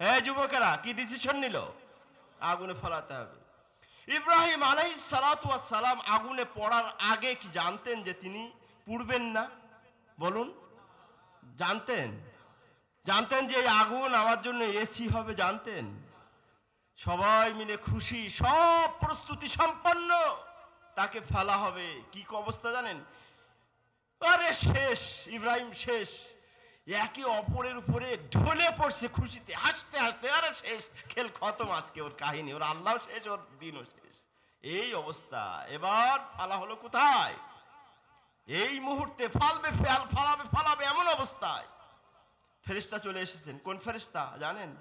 হ্যাঁ যুবকেরা, কি ডিসিশন নিল? আগুনে ফলাতে হবে। ইব্রাহিম আলাই সালাম আগুনে পড়ার আগে কি জানতেন যে তিনি পুড়বেন না? বলুন। জানতেন? জানতেন যে এই আগুন আমার জন্য এসি হবে, জানতেন? সবাই মিলে খুশি, সব প্রস্তুতি সম্পন্ন। তাকে ফেলা হবে। কি অবস্থা জানেন? আরে শেষ, ইব্রাহিম শেষ। একে অপরের উপরে ঢলে পড়ছে খুশিতে, হাসতে হাসতে। আরে শেষ, খেল খতম আজকে ওর কাহিনী। ওর আল্লাহ শেষ, ওর দিনও শেষ। এই অবস্থা। এবার ফালা হলো কোথায়? এই মুহূর্তে ফালবে, ফেল, ফালাবে ফালাবে এমন অবস্থায়। ফেরিস্তা চলে এসেছেন। কোন ফেরিস্তা জানেন?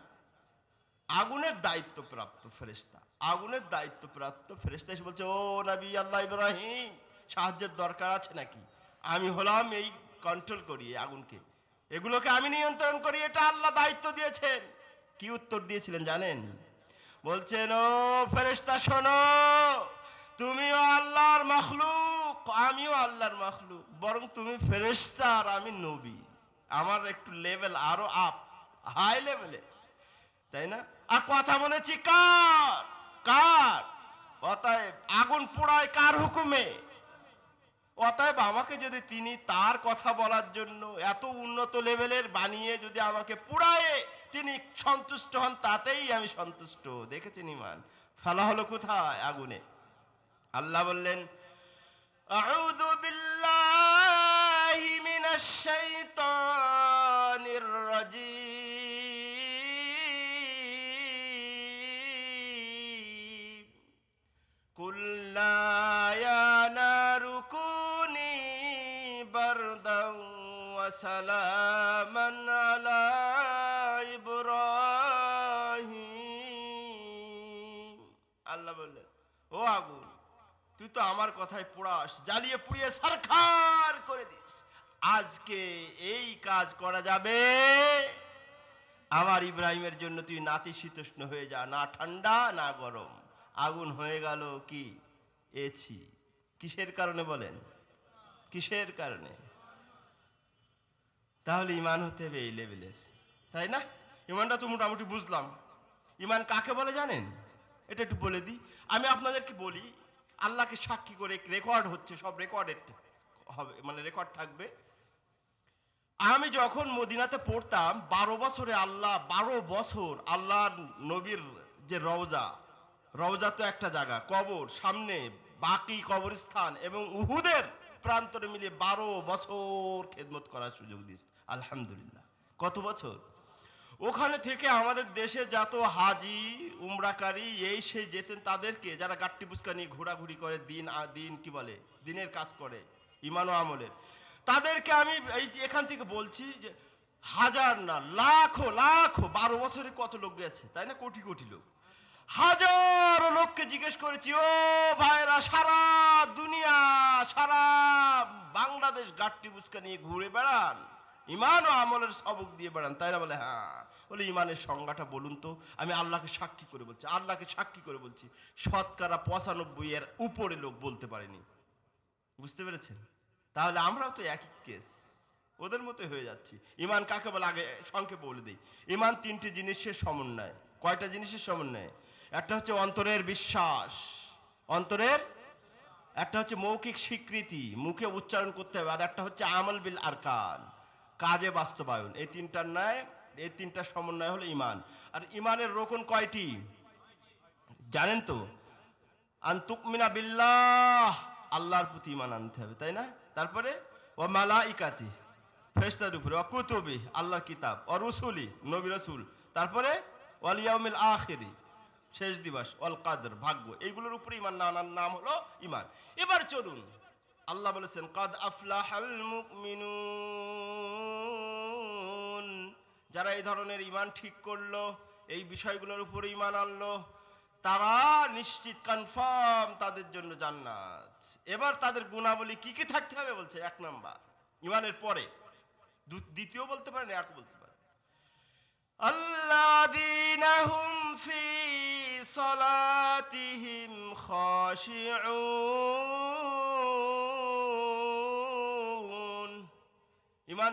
আগুনের দায়িত্ব প্রাপ্ত ফেরেস্তা আগুনের দায়িত্ব প্রাপ্ত ফেরেস্তা এসে বলছে, ও নবী আল্লাহ ইব্রাহিম, সাহায্যের দরকার আছে নাকি? আমি হলাম এই কন্ট্রোল করি আগুনকে। এগুলোকে আমি নিয়ন্ত্রণ করি, এটা আল্লাহ দায়িত্ব দিয়েছেন। কি উত্তর দিয়েছিলেন জানেন? বলছেন, ও ফেরেস্তা শোনো, তুমিও আল্লাহর মখলুক, আমিও আল্লাহর মখলুক, বরং তুমি ফেরেস্তা আর আমি নবী। আমার একটু লেভেল আরও আপ হাই লেভেলে তাই না? আর কথা বলেছি কার? কার? অতএব আগুন পোড়ায় কার হুকুমে? অতএব আমাকে যদি তিনি তার কথা বলার জন্য এত উন্নত লেভেলের বানিয়ে যদি আমাকে পুরায়ে তিনি সন্তুষ্ট হন, তাতেই আমি সন্তুষ্ট। দেখেছেন ইমান? ফেলা হলো কোথায়? আগুনে। আল্লাহ বললেন, আউযু বিল্লাহি মিনাশ শাইতানির রাজিম। ও আগুন তুই তো আমার কথায় পোড়াস, জ্বালিয়ে পুড়িয়ে সরকার করে দিস। আজকে এই কাজ করা যাবে। আমার ইব্রাহিমের জন্য তুই নাতিশীতোষ্ণ হয়ে যা, না ঠান্ডা, না গরম। আগুন হয়ে গেল কি? এছি। কিসের কারণে বলেন? কিসের কারণে? তাহলে ইমান হতে হবে এই লেভেলের তাই না? ইমানটা তো মোটামুটি বুঝলাম। ইমান কাকে বলে জানেন? এটা একটু বলে দিই। আমি আপনাদেরকে বলি, আল্লাহকে সাক্ষী করে রেকর্ড হচ্ছে, সব রেকর্ডেড হবে মানে রেকর্ড থাকবে। আমি যখন মদিনাতে পড়তাম, বারো বছরে আল্লাহ, বারো বছর আল্লাহর নবীর যে রওজা রওজা তো একটা জায়গা, কবর, সামনে বাকি কবরস্থান এবং উহুদের প্রান্তরে মিলিয়ে বারো বছর খেদমত করার সুযোগ দিস আলহামদুলিল্লাহ। কত বছর? ওখানে থেকে আমাদের দেশে যত হাজি, উমরাকারী, এই সেই যেতেন তাদেরকে, যারা গাট্টি পুচকা নিয়ে ঘোরাঘুরি করে দিন দিন, কি বলে, দিনের কাজ করে, ইমান আমলের। তাদেরকে আমি এই এখান থেকে বলছি যে, হাজার না, লাখো লাখো, বারো বছরে কত লোক গেছে, তাই না? কোটি কোটি লোক। হাজার লোককে জিজ্ঞেস করেছি, ও ভাইরা সারা দুনিয়া, সারা বাংলাদেশ গাট্টি বুচকা নিয়ে ঘুরে বেড়ান? ইমান ও আমলের সবক দিয়ে বেড়ান। তাই না বলে? হ্যাঁ। বলে, ইমানের সংজ্ঞাটা বলুন তো। আমি আল্লাহকে সাক্ষী করে বলছি। আল্লাহকে সাক্ষী করে বলছি। শতকরা পঁচানব্বই এর উপরে লোক বলতে পারেনি। বুঝতে পেরেছেন? তাহলে আমরাও তো একই কেস ওদের মতো হয়ে যাচ্ছি। ইমান কাকে বলে? আগে সংক্ষেপে বলে দিই। ইমান তিনটি জিনিসের সমন্বয়। কয়টা জিনিসের সমন্বয়? একটা হচ্ছে অন্তরের বিশ্বাস। অন্তরের? একটা হচ্ছে মৌখিক স্বীকৃতি। মুখে উচ্চারণ করতে হবে। আর একটা হচ্ছে আমল বিল আরকান। কাজে বাস্তবায়ন। এই তিনটার ন্যায়, এই তিনটার সমন্বয় হলো ইমান আর ইমানের রোকন কয়টি? জানেন তো? আন্তুকমিনা বিল্লাহ, আল্লাহর প্রতি ইমান আনতে হবে, তাই না? তারপরে ও মালা ইকাতি ফেরেশতার উপরে অকুতবি আল্লাহর কিতাব ও রসুলি, নবী রসুল। তারপরে ওয়ালিয়াউমিল আখেরি, শেষ দিবস অল কাদর, ভাগ্য। এইগুলোর উপরে ইমান না আনার নাম হলো ইমান এবার চলুন। আল্লাহ বলেছেন, কাদ আফলাহাল মুমিনুন। যারা এই ধরনের ইমান ঠিক করল, এই বিষয়গুলোর উপর ইমান আনলো, তারা নিশ্চিত কনফার্ম তাদের জন্য জান্নাত। এবার তাদের গুণাবলী কি কি থাকতে হবে বলছে? এক নাম্বার ইমানের পরে। দ্বিতীয় বলতে পারেন এক বলতে পারেন। আল্লাহ ফি সলাতিহিম খাশিউন।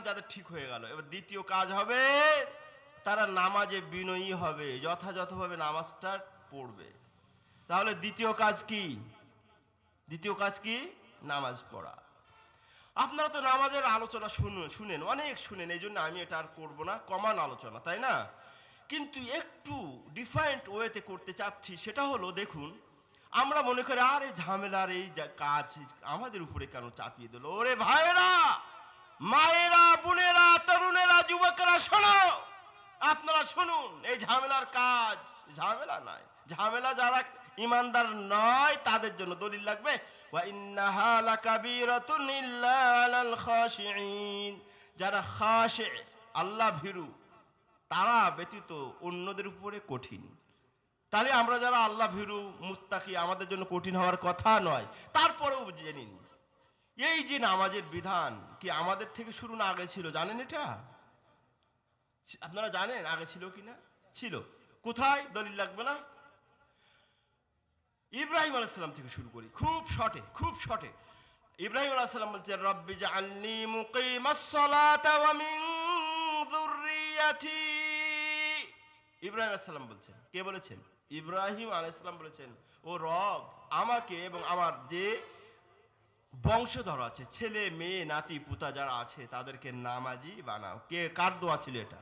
তাদের ঠিক হয়ে গেল। এবার দ্বিতীয় কাজ হবে, তারা নামাজে বিনয়ী হবে, যথাযথভাবে নামাজটা পড়বে। তাহলে দ্বিতীয় কাজ কি? দ্বিতীয় কাজ কি? নামাজ পড়া। আপনারা তো নামাজের আলোচনা শুনুন, শুনেন, অনেক শুনেন, এই জন্য আমি এটা আর করব না, কমান আলোচনা, তাই না? কিন্তু একটু ডিফারেন্ট ওয়েতে করতে চাচ্ছি, সেটা হলো দেখুন, আমরা মনে করি, আর এই ঝামেলার এই কাজ আমাদের উপরে কেন চাপিয়ে দিল? ওরে ভাইরা মায়েরা, বোনেরা, তরুণেরা, যুবকেরা, শোনো! আপনারা শুনুন, এই ঝামেলার কাজ ঝামেলা নয়। ঝামেলা যারা ইমানদার নয়, তাদের জন্য দলিল লাগবে। যারা খাশে, আল্লাহ ভীরু, তারা ব্যতীত অন্যদের উপরে কঠিন। তাহলে আমরা যারা আল্লাহ ভীরু, মুত্তাকি, আমাদের জন্য কঠিন হওয়ার কথা নয়, তারপরেও জেনে নিন। এই যে নামাজের বিধান, কি আমাদের থেকে শুরু না আগে ছিল? জানেন এটা? আপনারা জানেন আগে ছিল কি না? ছিল। কোথায়? দলিল লাগবে না? ইব্রাহিম আলাইসাল্লাম থেকে শুরু করি। খুব শর্টে খুব শর্টে। ইব্রাহিম আলাইসাল্লাম বলছে রব্বি ইব্রাহিম আলাইসাল্লাম বলছেন, কে বলেছেন? ইব্রাহিম আলাইসাল্লাম বলেছেন, ও রব, আমাকে এবং আমার যে বংশধর আছে, ছেলে, মেয়ে, নাতি, পুতা যারা আছে, তাদেরকে নামাজি বানাও। কে, কার দোয়া ছিল এটা?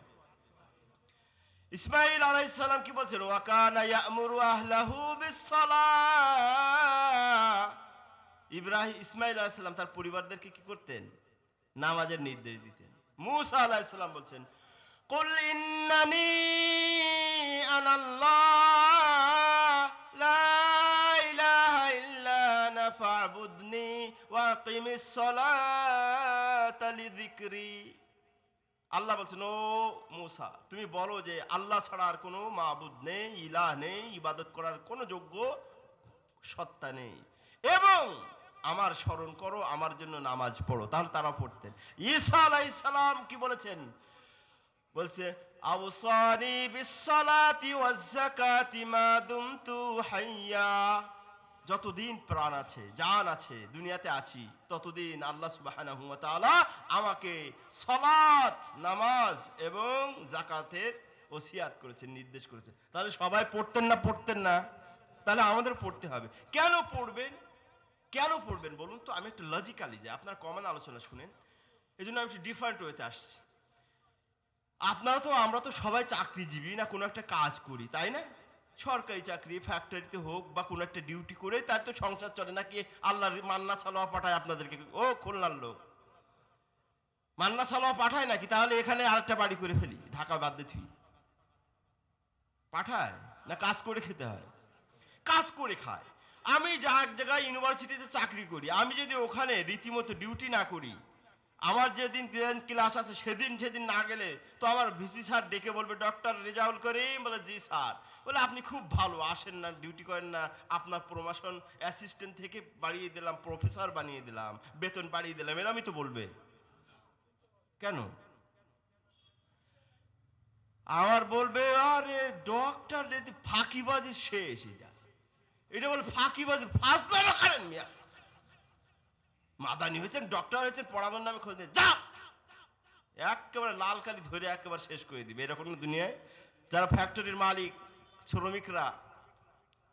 ইসমাইল আলাইসাল্লাম কি বলছেন? ইব্রাহিম ইসমাইল আলাইসাল্লাম তার পরিবারদেরকে কি করতেন? নামাজের নির্দেশ দিতেন। মুসা আলাইসাল্লাম বলছেন, কুল ইন্নানি আনাল্লাহ আকিমিস সালাতা আল্লাহ বলছেন, ও মুসা, তুমি বলো যে আল্লাহ ছাড়া আর কোনো মাবুদ নেই, ইলাহ নেই, ইবাদত করার কোনো যোগ্য সত্তা নেই। এবং আমার স্মরণ করো, আমার জন্য নামাজ পড়ো। তাহলে তারা পড়তেন। ঈসা আলাইহিস সালাম কি বলেছেন? বলছে, আউসানি বিসসালাতি ওয়াজ যাকাতি মা হাইয়া। যতদিন প্রাণ আছে, জান আছে, দুনিয়াতে আছি, ততদিন আল্লাহ তাআলা আমাকে সালাত, নামাজ এবং জাকাতের ওসিয়াত করেছেন, নির্দেশ করেছেন। তাহলে সবাই পড়তেন না পড়তেন না। তাহলে আমাদের পড়তে হবে। কেন পড়বেন? কেন পড়বেন বলুন তো? আমি একটু লজিক্যালি যাই। আপনার কমন আলোচনা শুনেন। এই জন্য আমি একটু ডিফারেন্ট ওয়েতে আসছি। আপনারা তো, আমরা তো সবাই চাকরিজীবী না, কোনো একটা কাজ করি, তাই না? সরকারি চাকরি ফ্যাক্টরিতে হোক বা কোনো একটা ডিউটি করে তার তো সংসার চলে নাকি আল্লাহর মান্না সালোয়া পাঠায় আপনাদেরকে। ও খুলনার লোক। মান্না সালোয়া পাঠায় নাকি? তাহলে এখানে আরেকটা বাড়ি করে ফেলি, ঢাকা বাদ দিয়ে পাঠায়? না কাজ করে খেতে হয়? কাজ করে খায়। আমি যা এক জায়গায় ইউনিভার্সিটিতে চাকরি করি, আমি যদি ওখানে রীতিমতো ডিউটি না করি, আমার যেদিন ক্লাস আছে সেদিন সেদিন না গেলে তো আমার ভিসি স্যার ডেকে বলবে ডক্টর রেজাউল করিম? বলে, জি স্যার। বলে, আপনি খুব ভালো, আসেন না ডিউটি করেন না। আপনার প্রমোশন অ্যাসিস্ট্যান্ট থেকে বাড়িয়ে দিলাম প্রফেসর বানিয়ে দিলাম, বেতন বাড়িয়ে দিলাম, এরমই তো বলবে। কেন? আমার বলবে, আরে ডক্টর যদি ফাঁকিবাজি শেষ এটা। এটা বলে, ফাঁকিবাজি ফাঁসলামো করেন মিয়া। মাদানি হয়েছেন ডক্টর হয়েছেন, পড়ানোর নামে খোঁজ যা একেবারে লাল কালি ধরে একেবারে শেষ করে দিবে, এরকম দুনিয়ায়। যারা ফ্যাক্টরির মালিক শ্রমিকরা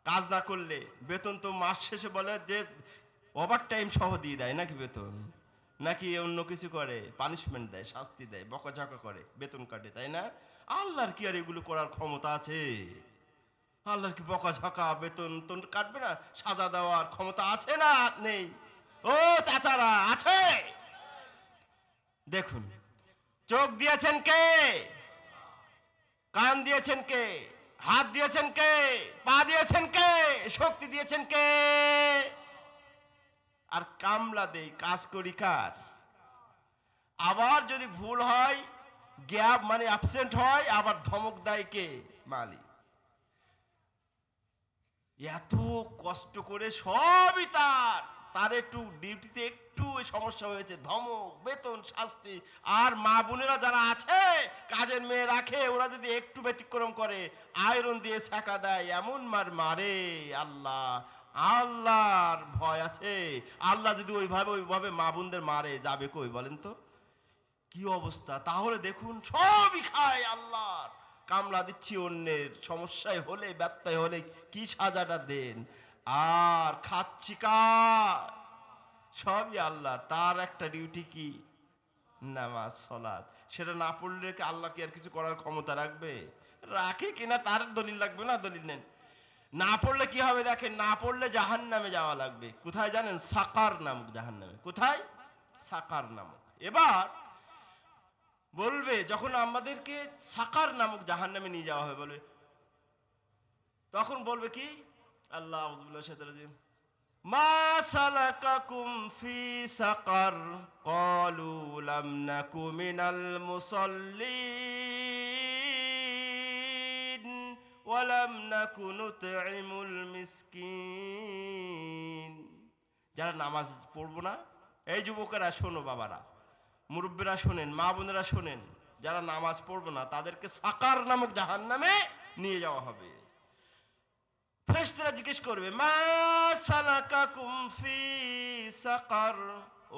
কাজ না করলে বেতন তো মাস শেষে বলে যে ওভার টাইম সহ দিয়ে দেয়, নাকি বেতন? নাকি অন্য কিছু করে পানিশমেন্ট দেয়, শাস্তি দেয়, বকাঝকা করে, বেতন কাটে, তাই না? আল্লাহর কি আর এগুলো করার ক্ষমতা আছে? আল্লাহর কি বকাঝকা, বেতন তো কাটবে না? সাজা দেওয়ার ক্ষমতা আছে না নেই? ও চাচারা, আছে? দেখুন, চোখ দিয়েছেন কে? কান দিয়েছেন কে? হাত দিয়েছেন কে? পা দিয়েছেন কে? শক্তি দিয়েছেন কে? আর কামলা দেই, কাজ করি কার? আবার যদি ভুল হয়, গ্যাপ মানে অ্যাবসেন্ট হয়, আবার ধমক দেয় কে? মালিক। এত কষ্ট করে সবই তার। তার একটু ডিউটিতে একটু সমস্যা হয়েছে। ধমক, বেতন, শাস্তি। আর মা বোনেরা যারা আছে, কাজের মেয়ে রাখে, ওরা যদি একটু ব্যতিক্রম করে, আয়রন দিয়ে শেখা দেয়, এমন মার মারে। আল্লাহ, আল্লাহর ভয় আছে। আল্লাহ যদি ওইভাবে ওইভাবে মা বোনদের মারে, যাবে কই বলেন তো? কি অবস্থা? তাহলে দেখুন, সবই খায় আল্লাহর। কামলা দিচ্ছি অন্যের, সমস্যায় হলে, ব্যত্যয় হলে কি সাজাটা দেন? আর খাচ্ছি কার? সবই আল্লাহ। তার একটা ডিউটি কি? নামাজ সলাদ সেটা না পড়লে আল্লাহ কি আর কিছু করার ক্ষমতা রাখবে? রাখে কিনা তার দলিল লাগবে না? দলিল নেন। না পড়লে কি হবে দেখেন? না পড়লে জাহান নামে যাওয়া লাগবে। কোথায় জানেন? সাকার নামক জাহান নামে কোথায়? সাকার নামক। এবার বলবে, যখন আমাদেরকে সাকার নামক জাহান নামে নিয়ে যাওয়া হবে বলবে তখন বলবে কি? আল্লাহ, আউযুবিল্লাহি, শাইতানির সাকার যারা নামাজ পড়ব না, এই যুবকেরা শোনো বাবারা, মুরব্বীরা শোনেন, মা বোনেরা শোনেন, যারা নামাজ পড়ব না, তাদেরকে সাকার নামক জাহান নামে নিয়ে যাওয়া হবে। ফেরেশতারা জিজ্ঞেস করবে, মা সালাকাকুম ফি সাকার?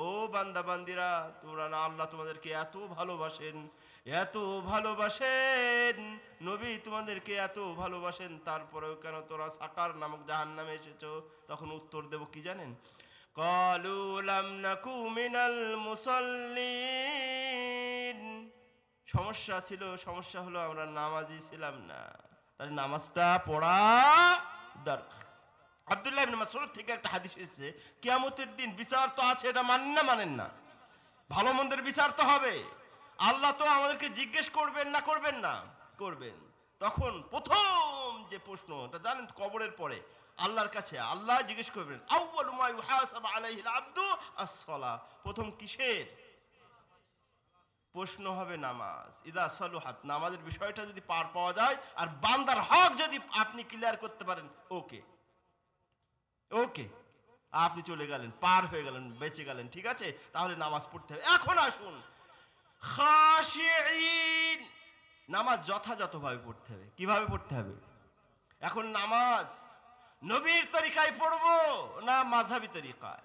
ও বান্দা বান্দিরা তোমরা না আল্লাহ তোমাদেরকে এত ভালোবাসেন এত ভালোবাসেন, নবী তোমাদেরকে এত ভালোবাসেন, তারপরেও কেন তোরা সাকার নামক জাহান নামে এসেছ? তখন উত্তর দেব কি জানেন? কলুলাম নাকু মিনাল মুসল্লি সমস্যা ছিল, সমস্যা হলো আমরা নামাজি ছিলাম না। তাহলে নামাজটা পড়া দরকার আব্দুল্লাহ ইবনে মাসউদ থেকে একটা হাদিস এসেছে, কিয়ামতের দিন বিচার তো আছে, এটা মানেন না মানেন না। ভালো মন্দের বিচার তো হবে। আল্লাহ তো আমাদেরকে জিজ্ঞেস করবেন না করবেন না, করবেন। তখন প্রথম যে প্রশ্ন, এটা জানেন কবরের পরে, আল্লাহর কাছে আল্লাহ জিজ্ঞেস করবেন, আউয়ালু মা ইউহাসাবু আলাইহিল আবদু আস-সালাহ? প্রথম কিসের? প্রশ্ন হবে নামাজ। ইদা সলুহাত, নামাজের বিষয়টা যদি পার পাওয়া যায়, আর বান্দার হক যদি আপনি ক্লিয়ার করতে পারেন, ওকে। ওকে। আপনি চলে গেলেন, পার হয়ে গেলেন, বেঁচে গেলেন, ঠিক আছে? তাহলে নামাজ পড়তে হবে। এখন আসুন। নামাজ যথাযথভাবে পড়তে হবে। কীভাবে পড়তে হবে? এখন নামাজ নবীর তরিকায় পড়ব না মাঝাবি তরিকায়?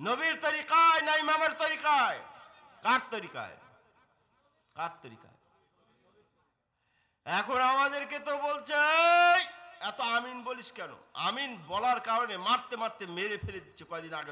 নবীর তরিকায় না ইমামের তরিকায়? কার তরিকায়? কার তরিকায়? এখন আমাদেরকে তো বলছে এত আমিন বলিস কেন? আমিন বলার কারণে মারতে মারতে মেরে ফেলে দিচ্ছে কয়দিন আগে।